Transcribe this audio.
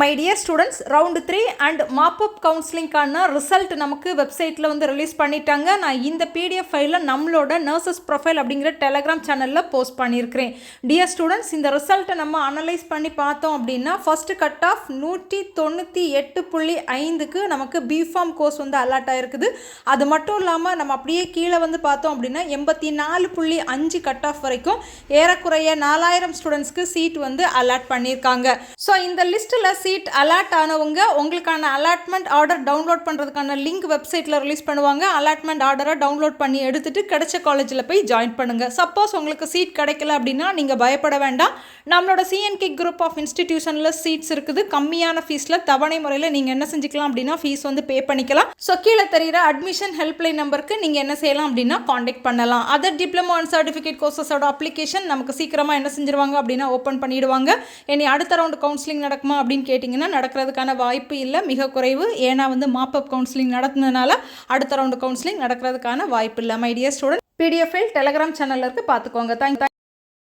My dear students round three and mop up கவுன்சிலிங்கான result நமக்கு வெப்சைட்டில் வந்து ரிலீஸ் பண்ணிட்டாங்க. நான் இந்த பிடிஎஃப் ஃபைலில் நம்மளோட நர்சஸ் ப்ரொஃபைல் அப்படிங்கிற டெலகிராம் சேனலில் போஸ்ட் பண்ணியிருக்கிறேன் டியர் ஸ்டூடெண்ட்ஸ் இந்த ரிசல்ட்டை நம்ம அனலைஸ் பண்ணி பார்த்தோம் அப்படின்னா ஃபஸ்ட்டு கட் ஆஃப் நூற்றி தொண்ணூற்றி எட்டு புள்ளி ஐந்துக்கு நமக்கு பிஃபார்ம் கோர்ஸ் வந்து அலாட் ஆகிருக்குது அது மட்டும் இல்லாமல் நம்ம அப்படியே கீழே வந்து பார்த்தோம் அப்படின்னா எண்பத்தி நாலு புள்ளி அஞ்சு கட் ஆஃப் வரைக்கும் ஏறக்குறைய நாலாயிரம் ஸ்டூடெண்ட்ஸ்க்கு சீட் வந்து அலாட் பண்ணியிருக்காங்க ஸோ இந்த லிஸ்ட்டில் சீட் அலாட் ஆனவங்க உங்களுக்கான அலாட்மெண்ட் ஆர்டர் டவுன்லோட் பண்ணுறதுக்கான லிங்க் வெப்சைட்டில் ரிலீஸ் பண்ணுவாங்க. அலாட்மெண்ட் ஆர்டரை டவுன்லோட் பண்ணி எடுத்துகிட்டு கிடைச்ச காலேஜில் போய் ஜாயின் பண்ணுங்கள் சப்போஸ் உங்களுக்கு சீட் கிடைக்கல அப்படின்னா நீங்கள் பயப்பட வேண்டாம். நம்மளோட சிஎன்கே குரூப் ஆஃப் இன்ஸ்டிடியூஷனில் சீட்ஸ் இருக்குது. கம்மியான ஃபீஸில் தவணை முறையில் நீங்கள் என்ன செஞ்சுக்கலாம் அப்படின்னா ஃபீஸ் வந்து பே பண்ணிக்கலாம். ஸோ கீழே தெரிகிற அட்மிஷன் ஹெல்ப்லைன் நம்பருக்கு நீங்கள் என்ன செய்யலாம் அப்படின்னா காண்டாக்ட் பண்ணலாம். அதர் டிப்ளமோ அண்ட் சர்டிஃபிகேட் கோர்சஸோட அப்ளிகேஷன் நமக்கு சீக்கிரமாக என்ன செஞ்சிருவாங்க அப்படின்னா ஓப்பன் பண்ணிடுவாங்க. இனி அடுத்த ரவுண்டு கவுன்சிலிங் நடக்குமா அப்படின்னு கேட்டிங்கன்னா நடக்கிறதுக்கான வாய்ப்பு இல்லை மிக குறைவு. ஏன்னா வந்து மாப்பப் கவுன்சிலிங் நடத்துனதுனால அடுத்த ரவுண்டு கவுன்சிலிங் நடக்கிறதுக்கான வாய்ப்பு இல்லை. மைடியர் ஸ்டூடெண்ட் பிடிஎஃப் டெலகிராம் சேனலில் இருக்கு பார்த்துக்கோங்க. தேங்க்